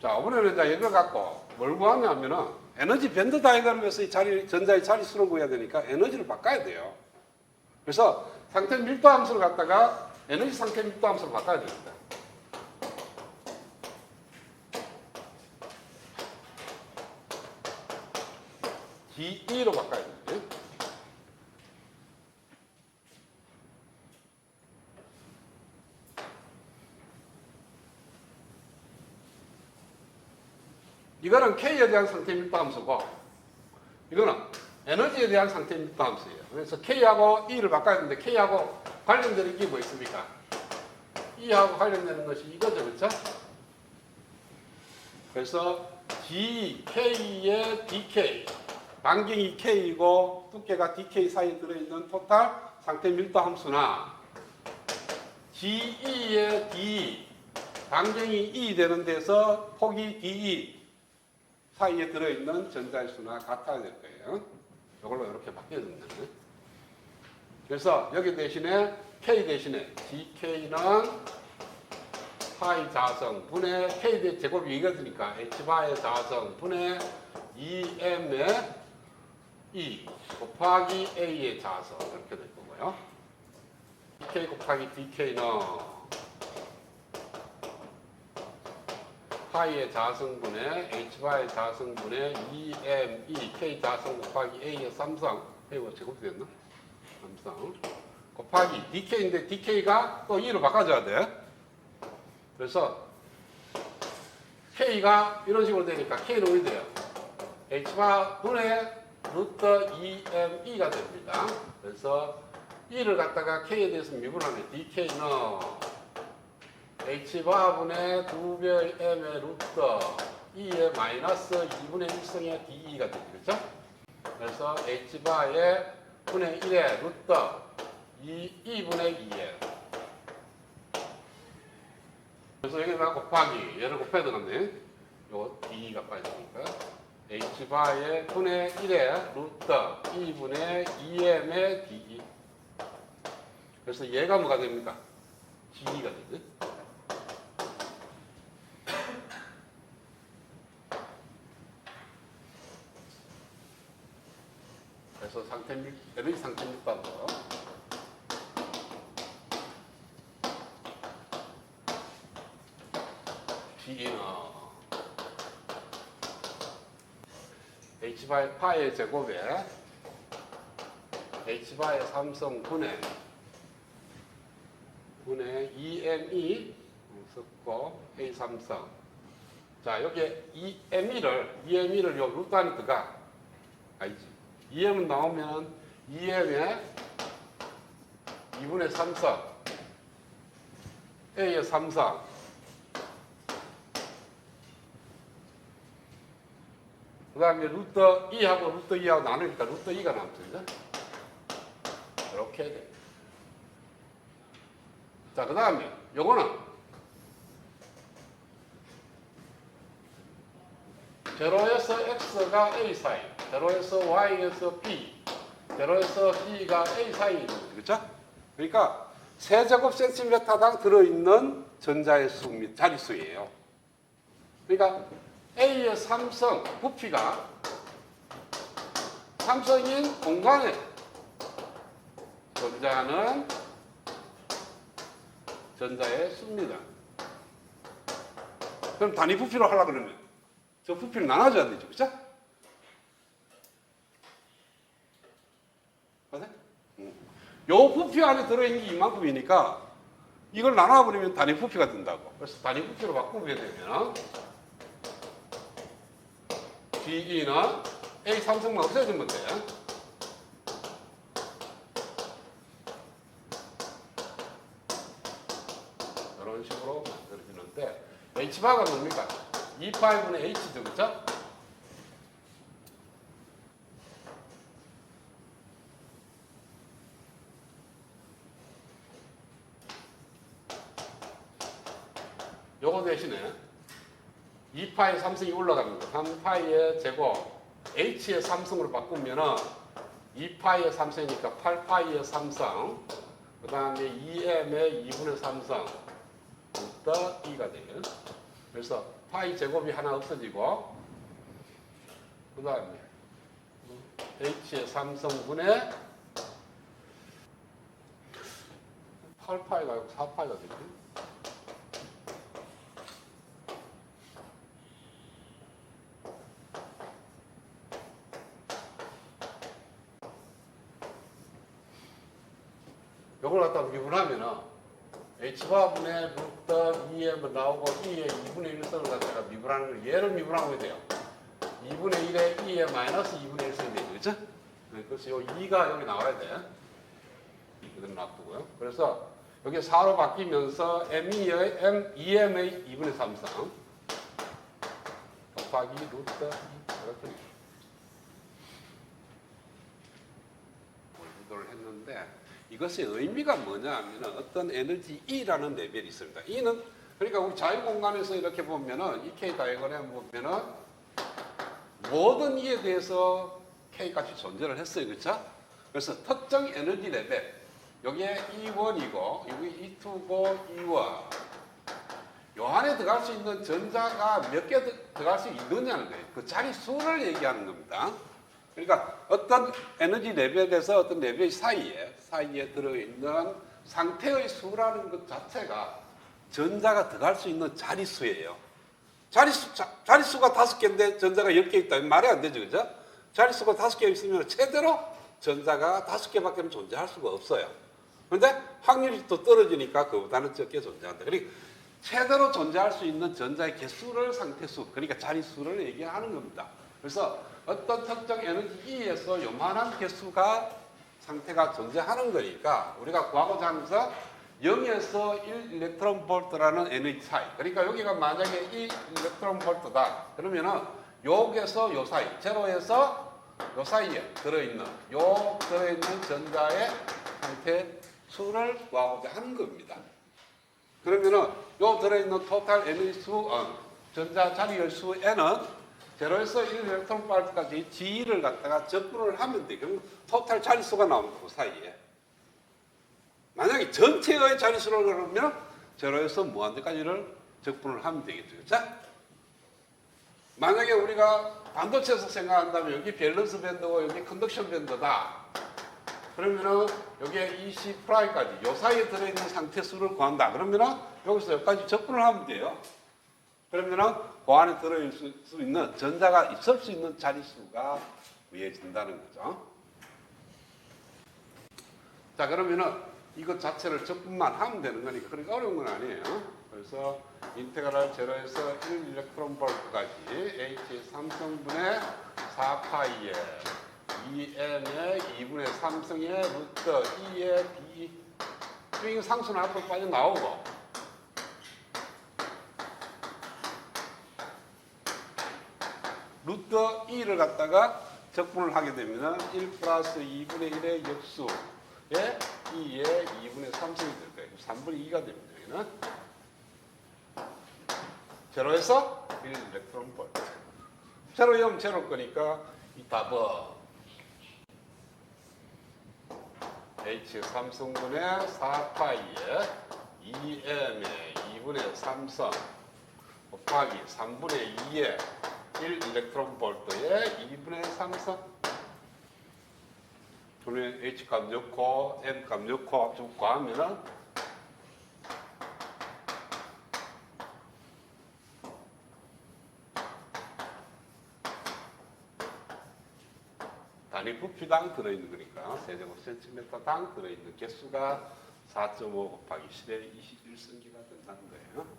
자, 이번에는 이제 이걸 갖고 뭘 구하냐면은 에너지 밴드 다이그램에서 이 자리, 전자의 자리수를 구해야 되니까 에너지를 바꿔야 돼요. 그래서 상태 밀도 함수를 갖다가 에너지 상태 밀도 함수를 바꿔야 됩니다. DE로 바꿔야 됩니다. 이거는 K에 대한 상태 함수고 이거는 에너지에 대한 상태 밀도 함수예요. 그래서 K하고 E를 바꿔야 되는데 K하고 관련되는 게 뭐 있습니까? E하고 관련되는 것이 이거죠. 그렇죠? 그래서 DK의 DK 반경이 K이고 두께가 DK 사이에 들어있는 토탈 상태 밀도 함수나 GE의 D 반경이 E 되는 데서 폭이 DE 사이에 들어있는 전자의 수나 같아야 될 거예요. 이걸로 이렇게 바뀌어야 된다. 그래서 여기 대신에 K 대신에 DK는 파이 자성 분의 K 대 제곱이 이거니까 H바의 자성 분의 2M의 E 곱하기 A의 자성 이렇게 될 거고요. DK 곱하기 DK는 파이의 자성분의 h바의 자성분의 2m, 2k 자성 곱하기 a의 삼성 a가 제곱이 됐나? 삼성 곱하기 dk인데 dk가 또 2로 바꿔줘야 돼. 그래서 k가 이런 식으로 되니까 k는 어디 돼요? h바 분의 루트 2me가 됩니다. 그래서 2를 갖다가 k에 대해서 미분하면 dk는 h바분의 2배의 m의 루트 2의 마이너스 2분의 1승의 de가 되죠. 그렇죠? 그래서 h바의 분의 1의 루트 2, 2분의 2에 그래서 여기다 곱하기 얘를 곱해야 되겠네. 요거 d가 빠지니까 h바의 분의 1의 루트 2분의 2m의 de 그래서 얘가 뭐가 됩니까? d가 되죠. 그래서 상태 밀, 에너지 상태 밀도도 D는 H바의 파의 제곱에 H바의 삼성 분의 분의 2ME 썼고 A 삼성. 자 여기 2ME를 2ME를 요 루트 안에 들어가 알지? 2M은 나오면 2M에 2분의 3성 A의 3성 그 다음에 루트 2하고 루트 2하고 나누니까 루트 2가 남습니다. 이렇게 해야 돼. 자, 그 다음에 요거는 제로에서 x가 a 사이, 제로에서 y에서 b, 제로에서 b가 a 사이 있는 거죠. 그러니까 세제곱 센티미터당 들어있는 전자의 수 및 자릿수예요. 그러니까 A의 삼성 부피가 삼성인 공간에 존재하는 전자의 수입니다. 그럼 단위 부피로 하려 그러면 저 부피를 나눠줘야 되죠, 그죠? 맞아요? 음. 요 부피 안에 들어있는 게 이만큼이니까 이걸 나눠버리면 단위 부피가 된다고. 그래서 단위 부피로 바꾸게 되면 DE는 A 삼성만 없애주면 돼. 이런 식으로 만들어지는데 H바가 뭡니까? 2파이분의 H죠, 그죠? 요거 대신에 2파의 삼성이 올라가는 거. 3파의 제곱 H의 삼성으로 바꾸면은 2파의 삼성이니까 8파의 삼성 그 다음에 2m의 2분의 삼성 루트 2가 돼요. 그래서 파이 제곱이 하나 없어지고 그 다음에 h의 3성분의 8파이가 아니고 4파이가 되지. 요걸 갖다 미분하면은 h바분의 루트 2m 나오고 2의 2분의 1승을 갖다가 미분하는 거 얘를 미분하면 돼요. 2분의 1에 2에 마이너스 2분의 1승이 되죠. 그렇죠? 네, 그래서 요 2가 여기 나와야 돼. 그대로 놔두고요. 그래서 여기 4로 바뀌면서 ME의 M, EM의 2분의 3성 곱하기 루트 2 이렇게 구도를 했는데 이것의 의미가 뭐냐 하면 어떤 에너지 E라는 레벨이 있습니다. E는 그러니까 우리 자유 공간에서 이렇게 보면은 이 K 다이어그램 보면은 모든 E에 대해서 K 값이 존재를 했어요. 그렇죠? 그래서 특정 에너지 레벨 여기에 E1이고 여기 E2고 E1 요 안에 들어갈 수 있는 전자가 몇 개 들어갈 수 있느냐는 거예요. 그 자리 수를 얘기하는 겁니다. 그러니까 어떤 에너지 레벨에서 어떤 레벨 사이에 사이에 들어있는 상태의 수라는 것 자체가 전자가 들어갈 수 있는 자릿수예요. 자릿수, 자, 자릿수가 다섯 개인데 전자가 열 개 있다. 말이 안 되죠. 그죠? 자릿수가 다섯 개 있으면 최대로 전자가 다섯 개밖에 존재할 수가 없어요. 그런데 확률이 또 떨어지니까 그보다는 적게 존재한다. 그러니까 최대로 존재할 수 있는 전자의 개수를 상태수, 그러니까 자릿수를 얘기하는 겁니다. 그래서 어떤 특정 에너지 E에서 요만한 개수가 상태가 존재하는 거니까 우리가 구하고자 하면서 0에서 1 일렉트론 볼트라는 에너지 차이. 그러니까 여기가 만약에 1 일렉트론 볼트다. 그러면은 요에서 요 사이, 제로에서 요 사이에 들어있는 요 들어있는 전자의 상태 수를 구하고자 하는 겁니다. 그러면은 요 들어있는 토탈 에너지 수, 어, 전자 자리의 수 n은 제로에서 1 일렉트론 볼트까지 G를 갖다가 적분을 하면 돼. 그럼 토탈 자릿수가 나옵니다. 그 사이에. 만약에 전체의 자릿수를 그러면 제로에서 무한대까지를 적분을 하면 되겠죠. 자, 만약에 우리가 반도체에서 생각한다면 여기 밸런스 밴드고 여기 컨덕션 밴드다. 그러면은 여기에 EC 프라이까지 요 사이에 들어있는 상태 수를 구한다. 그러면은 여기서 여기까지 적분을 하면 돼요. 그러면은 그 안에 들어있을 수 있는 전자가 있을 수 있는 자릿수가 구해진다는 거죠. 자 그러면은 이것 자체를 적분만 하면 되는 거니까 그렇게 어려운 건 아니에요. 그래서 인테그랄 제로에서 1 일렉트론 볼트까지 H 3성분의 4파이에 2N의 2분의 3승의 루트 2의 B 스윙 상수는 앞으로 빠져나오고 루트 2를 갖다가 적분을 하게 되면 1 플러스 2분의 1의 역수에 2의 2분의 3승이 될 거예요. 3분의 2가 됩니다. 여기는 제로에서 1 일렉트론 볼트. 제로 0 제로 거니까 이 답은 H 3승분의 4파이에 2M의 2분의 3성 곱하기 3분의 2의 1 일렉트론 볼트에 2분의 3성 둘의 H 값 넣고 M 값 넣고 합쳐 구하면은 단위 부피당 들어있는 거니까 세제곱 센티미터당 들어있는 개수가 4.5 곱하기 10의 21승기가 된다는 거예요.